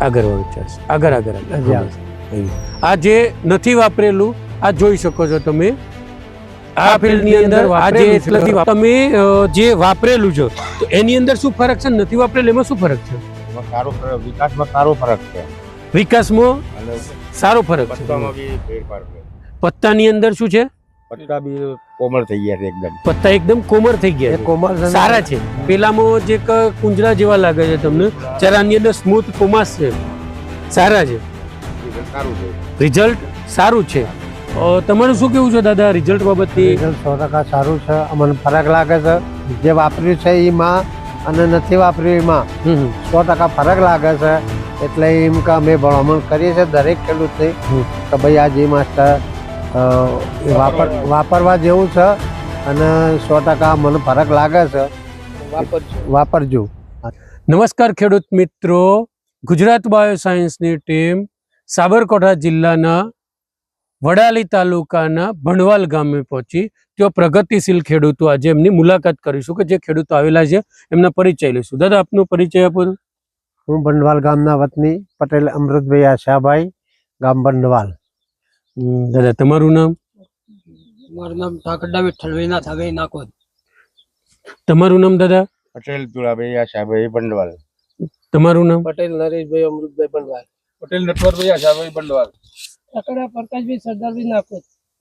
આગળ વાળું છે આગળ આગળ આગળ. આ જે નથી વાપરેલું આ જોઈ શકો છો તમે. આ ફિલ્ડની અંદર આ જે તમે જે વાપરેલું છે તો એની અંદર શું ફરક છે? ને નથી વાપરેલું એમાં શું ફરક છે? સારો ફરક વિકાસમાં સારો ફરક છે. વિકાસમાં સારો ફરક છે. પત્તામાં બી ફેરફાર છે. પત્તાની અંદર શું છે? પત્તા બી કોમળ થઈ ગયા છે એકદમ. પત્તા એકદમ કોમળ થઈ ગયા છે. કોમળ સારા છે. પેલામાં જે કુંજળા કુંજરા જેવા લાગે છે તમને જ્યારે આની અંદર સ્મૂથ કોમાસ છે. સારા છે. રિઝલ્ટ સારું છે. રિઝલ્ટ સારું છે અ, તમારું શું કેવું છે દાદા રિઝલ્ટ બાબતથી? રિઝલ્ટ સો ટકા સારું છે. અમને ફરક લાગે છે. જે વાપર્યું છે એમાં અને નથી વાપર્યું એમાં હમ, હમ. સો ટકા ફરક લાગે છે. એટલે એમ કે અમે ભલામણ કરીએ છીએ દરેક ખેડૂતને કે ભાઈ આ જે માસ્ટર વાપર વાપરવા જેવું છે અને સો ટકા મને ફરક લાગે છે. વાપરજો. નમસ્કાર ખેડૂત મિત્રો. ગુજરાત બાયોસાયન્સની ટીમ સાબરકાંઠા જિલ્લાના વડાલી તાલુકાના ભંડવાલ ગામે પહોંચી. ત્યાં પ્રગતિશીલ ખેડૂતો આજે એમની મુલાકાત કરીશું કે જે ખેડૂતો આવેલા છે એમના પરિચય લઈશું. દાદા આપનો પરિચય આપો હું ભંડવાલ ગામના વતની પટેલ અમૃતભાઈ આશાભાઈ ગામ બંડવાલ હમ, દાદા તમારું નામ? મારું નામ ઠાકરડા વિઠ્ઠલભાઈ ના થાવે નાખો તમારું નામ દાદા? પટેલ તુળાભાઈ આશાભાઈ બંડવાલ. તમારું નામ? પટેલ નરેશભાઈ અમૃતભાઈ બંડવાલ. પટેલ નટવરભાઈ આશાભાઈ બંડવાલ. ઠાકરડા પ્રકાશભાઈ સરદારભાઈ નાખો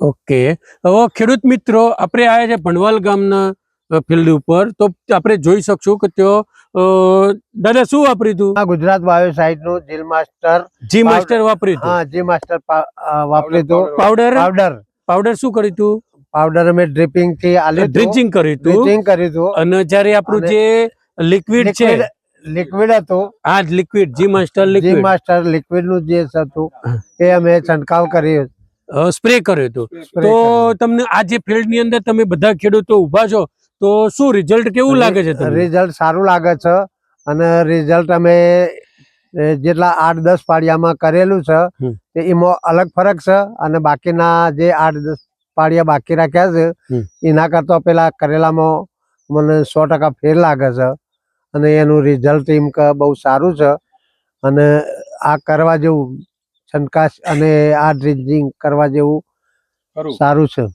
ઓકે. હવે ખેડૂત મિત્રો આપણે આવ્યા છે ભંડવાલ ગામના ફિલ્ડ ઉપર તો આપણે જોઈ શકશું કે તેઓ દાદા શું વાપર્યું હતું? ગુજરાત બાયોસાઇટનું જીલ માસ્ટર જી માસ્ટર વાપર્યું હા જી માસ્ટર પા- વાપર્યું હતું. પાવડર પાવડર પાવડર શું કર્યું હતું? પાવડર અમે ડ્રિપિંગથી હતું. ડ્રિંચિંગ કર્યું હતું. ડ્રિપિંગ કર્યું હતું. અને જ્યારે આપણું જે લિક્વિડ છે લિક્વિડ લિક્વિડ હતું. આ liquid G master G master લિક્વિડનું જે હતું એ અમે છંટકાવ કર્યો સ્પ્રે કર્યો હતો. તો તમને આ જે ફિલ્ડની અંદર તમે બધા ખેડૂતો ઊભા છો તો શું રિઝલ્ટ કેવું લાગે છે રિઝલ્ટ સારું લાગે છે અને રિઝલ્ટ અમે જેટલા આઠ દસ પાડિયામાં કરેલું છે તે એમાં અલગ ફરક છે અને બાકીના જે આઠ દસ પાડિયા બાકી રાખ્યા છે એના કરતા પેલા કરેલામાં મને સો ટકા ફેર લાગે છે અને એનું રિઝલ્ટ એમ કે બહુ સારું છે અને આ કરવા જેવું છંટકાશ અને આ ડ્રિંચિંગ કરવા જેવું સારું છે.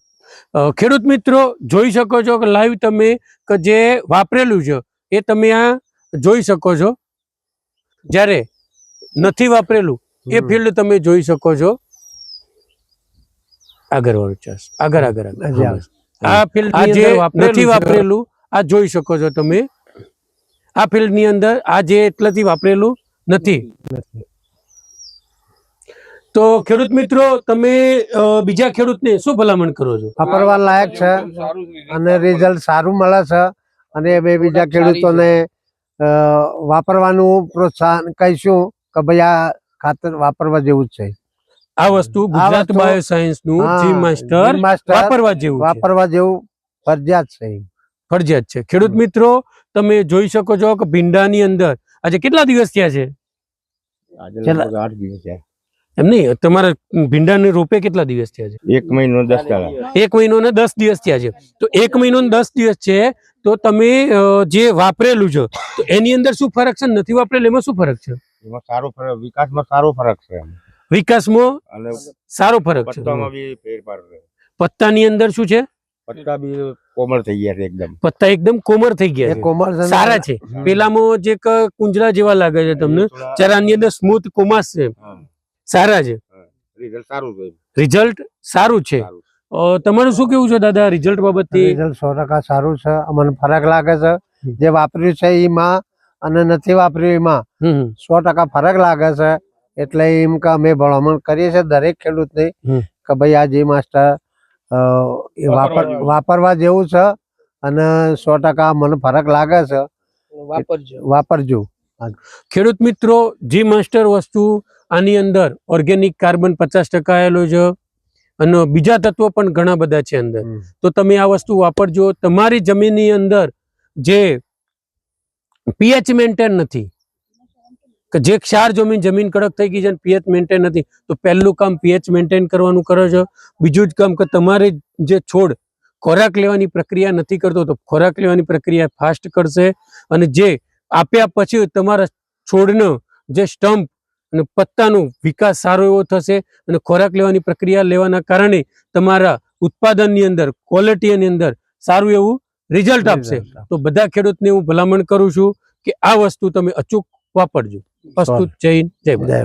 ખેડૂત મિત્રો જોઈ શકો છો કે લાઈવ તમે કે જે વાપરેલું છે એ તમે આ જોઈ શકો છો. જ્યારે નથી વાપરેલું એ ફિલ્ડ તમે જોઈ શકો છો. આગળ વાળું ચાસ આગળ આગળ. આ ફિલ્ડ જે નથી વાપરેલું આ જોઈ શકો છો તમે. આ ફિલ્ડની અંદર આ જે એટલાથી વાપરેલું નથી. તો ખેડૂત મિત્રો તમે બીજા ખેડૂતને શું ભલામણ કરો છો? વાપરવા લાયક છે. અને રિઝલ્ટ સારું મળે છે. અને બે બીજા ખેડૂતોને વાપરવાનું પ્રોત્સાહન કહીશું કે ભાઈ આ ખાતર વાપરવા જેવું જ છે. આ વસ્તુ ગુજરાત બાયોસાયન્સનું જી માસ્ટર માસ્ટર વાપરવા જેવું વાપરવા જેવું ફરજિયાત છે. ફરજિયાત છે. ખેડૂત મિત્રો તમે જોઈ શકો છો કે ભીંડાની અંદર આજે કેટલા દિવસ થયા છે? આજે આઠ દિવસ થયા. એમ નહીં? તમારા ભીંડાને રોપે કેટલા દિવસ થયા છે? એક મહિનો દસ દાડા એક મહિનો ને દસ દિવસ થયા છે. તો એક મહિનો ને દસ દિવસ છે તો તમે જે વાપરેલું છે તો એની અંદર શું ફરક છે? ને નથી વાપરેલું એમાં શું ફરક છે? એમાં સારો ફરક વિકાસમાં સારો ફરક છે વિકાસમાં સારો ફરક છે. ફેરફાર પત્તાની અંદર શું છે? પત્તા બી કોમળ થઈ ગયા છે એકદમ. પત્તા એકદમ કોમળ થઈ ગયા છે. કોમળ સારા છે. પેલામાં જે કુંજરા જેવા લાગે છે તમને ચરાની અંદર સ્મૂથ કોમાસ છે. હા, સારા છે? રિઝલ્ટ સારું છે રિઝલ્ટ સારું છે? તમારું શું કેવું છે દાદા રિઝલ્ટ બાબતથી? રિઝલ્ટ સો ટકા સારું છે. અમને ફરક લાગે છે. જે વાપર્યું છે એમાં અને નથી વાપર્યું એમાં. સો ટકા ફરક લાગે છે. એટલે એમ કે અમે ભલામણ કરીએ છીએ દરેક ખેડૂતને કે ભાઈ આ જી માસ્ટર અ, વાપર વાપરવા જેવું. વાપરવા જેવું છે અને સો ટકા મને ફરક લાગે છે. વાપરજો. વાપરજો. ખેડૂત મિત્રો જી માસ્ટર વસ્તુ આની અંદર ઓર્ગેનિક કાર્બન પચાસ ટકા આવેલો છે. અને બીજા તત્વો પણ ઘણા બધા છે અંદર. તો તમે આ વસ્તુ વાપરજો. તમારી જમીનની અંદર જે પીએચ મેન્ટેન નથી કે જે ક્ષાર જમીન જમીન કડક થઈ ગઈ છે પીએચ મેન્ટેન નથી તો પહેલું કામ પીએચ મેન્ટેન કરવાનું કરો છો. બીજું જ કામ કે તમારે જે છોડ ખોરાક લેવાની પ્રક્રિયા નથી કરતો તો ખોરાક લેવાની પ્રક્રિયા ફાસ્ટ કરશે. અને જે આપ્યા પછી તમારા છોડનો જે સ્ટમ્પ અને પત્તાનો વિકાસ સારો એવો થશે અને ખોરાક લેવાની પ્રક્રિયા લેવાના કારણે તમારા ઉત્પાદનની અંદર ક્વોલિટીની અંદર સારું એવું રિઝલ્ટ આપશે. તો બધા ખેડૂતને હું ભલામણ કરું છું કે આ વસ્તુ તમે અચૂક વાપરજો. અસ્તુ જય જય જય